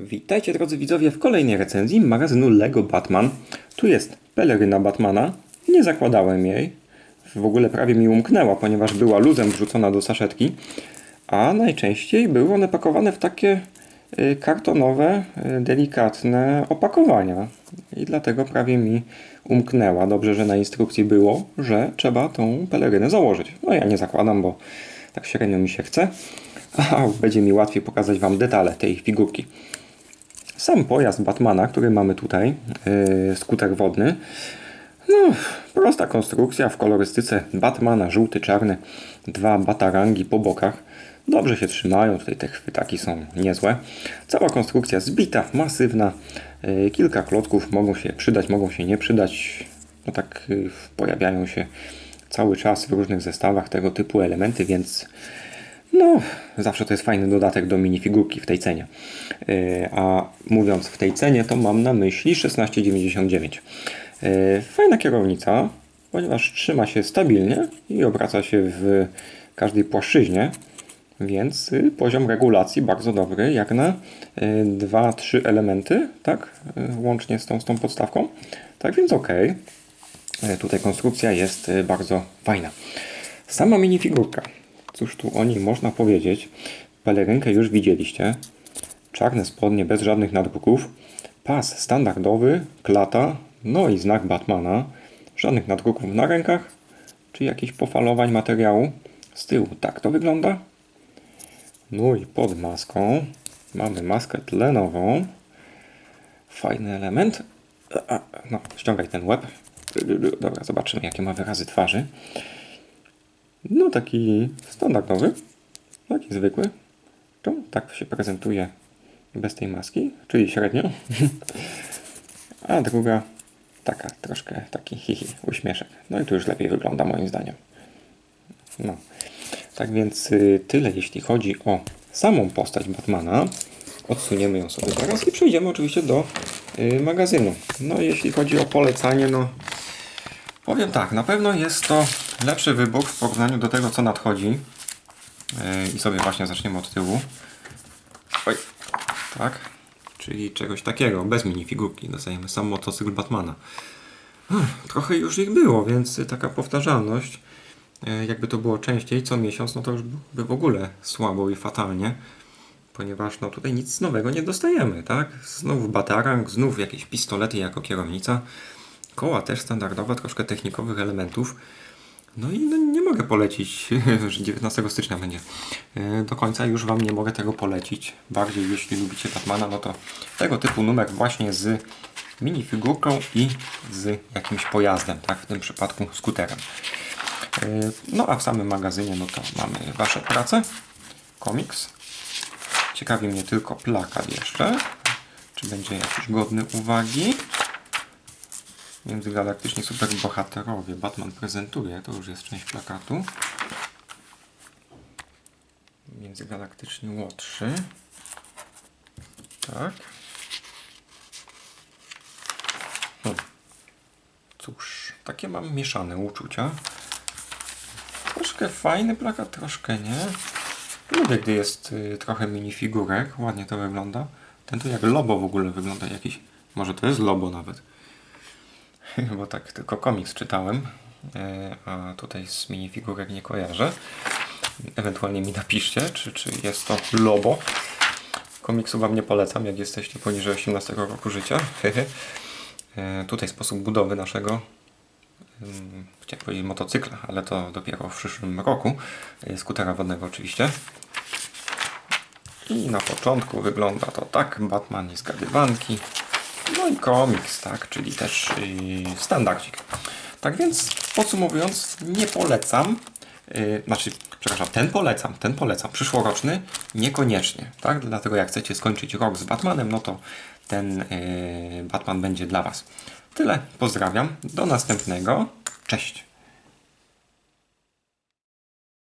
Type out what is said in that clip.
Witajcie drodzy widzowie w kolejnej recenzji magazynu LEGO Batman. Tu jest peleryna Batmana. Nie zakładałem jej. W ogóle prawie mi umknęła, ponieważ była luzem wrzucona do saszetki. A najczęściej były one pakowane w takie y, kartonowe, y, delikatne opakowania. I dlatego prawie mi umknęła. Dobrze, że na instrukcji było, że trzeba tą pelerynę założyć. No ja nie zakładam, bo tak średnio mi się chce. A będzie mi łatwiej pokazać Wam detale tej figurki. Sam pojazd Batmana, który mamy tutaj, yy, skuter wodny, no, prosta konstrukcja w kolorystyce Batmana, żółty, czarny, dwa batarangi po bokach. Dobrze się trzymają, tutaj te chwytaki są niezłe. Cała konstrukcja zbita, masywna. Yy, kilka klocków mogą się przydać, mogą się nie przydać. No tak yy, pojawiają się cały czas w różnych zestawach tego typu elementy, więc no, zawsze to jest fajny dodatek do minifigurki w tej cenie. Yy, A mówiąc w tej cenie, to mam na myśli 16,99. Yy, Fajna kierownica, ponieważ trzyma się stabilnie i obraca się w każdej płaszczyźnie, więc poziom regulacji bardzo dobry, jak na 2-3 elementy, tak, łącznie z tą, z tą podstawką. Tak więc ok. Tutaj konstrukcja jest bardzo fajna. Sama minifigurka. Cóż tu o niej można powiedzieć? Pelerynkę już widzieliście. Czarne spodnie bez żadnych nadruków. Pas standardowy, klata, no i znak Batmana. Żadnych nadruków na rękach, czy jakichś pofalowań materiału. Z tyłu tak to wygląda. No i pod maską mamy maskę tlenową. Fajny element. No, ściągaj ten łeb. Dobra, zobaczymy jakie ma wyrazy twarzy. No taki standardowy, taki zwykły. To tak się prezentuje bez tej maski, czyli średnio. A druga taka troszkę taki hihi, uśmieszek. No i tu już lepiej wygląda moim zdaniem. No. Tak więc y, tyle jeśli chodzi o samą postać Batmana. Odsuniemy ją sobie teraz i przejdziemy oczywiście do y, magazynu. No jeśli chodzi o polecanie, no Powiem tak, na pewno jest to lepszy wybór w porównaniu do tego, co nadchodzi. Yy, I sobie właśnie zaczniemy od tyłu. Oj, tak. Czyli czegoś takiego, bez minifigurki. Dostajemy sam motocykl Batmana. Uff, Trochę już ich było, więc taka powtarzalność. yy, Jakby to było częściej, co miesiąc, no to już by w ogóle słabo i fatalnie. Ponieważ no tutaj nic nowego nie dostajemy, tak? Znów batarang, znów jakieś pistolety jako kierownica. Koła też standardowe, troszkę technikowych elementów. No i no, nie mogę polecić, że 19 stycznia będzie. Yy, Do końca już Wam nie mogę tego polecić. Bardziej jeśli lubicie Batmana, no to tego typu numer właśnie z minifigurką i z jakimś pojazdem, tak? W tym przypadku skuterem. Yy, No a w samym magazynie, no to mamy Wasze prace, komiks. Ciekawi mnie tylko plakat jeszcze. Czy będzie jakiś godny uwagi? Międzygalaktyczni superbohaterowie. Batman prezentuje, to już jest część plakatu. Międzygalaktyczni łotrzy. Tak. Hmm. Cóż, takie mam mieszane uczucia. Troszkę fajny plakat, troszkę nie. Lubię, gdy jest y, trochę minifigurek. Ładnie to wygląda. Ten tu jak Lobo w ogóle wygląda jakiś. Może to jest Lobo nawet bo tak tylko komiks czytałem, e, a tutaj z minifigurek nie kojarzę. Ewentualnie mi napiszcie, czy, czy jest to Lobo. Komiksu Wam nie polecam, jak jesteście poniżej 18 roku życia. E, Tutaj sposób budowy naszego ym, chciałem powiedzieć motocykla, ale to dopiero w przyszłym roku. E, Skutera wodnego oczywiście. I na początku wygląda to tak. Batman i zgadywanki. No i komiks, tak, czyli też yy, standardzik. Tak więc podsumowując, nie polecam. Yy, znaczy, przepraszam, ten polecam, ten polecam. Przyszłoroczny niekoniecznie, tak? Dlatego jak chcecie skończyć rok z Batmanem, no to ten yy, Batman będzie dla Was. Tyle, pozdrawiam. Do następnego. Cześć.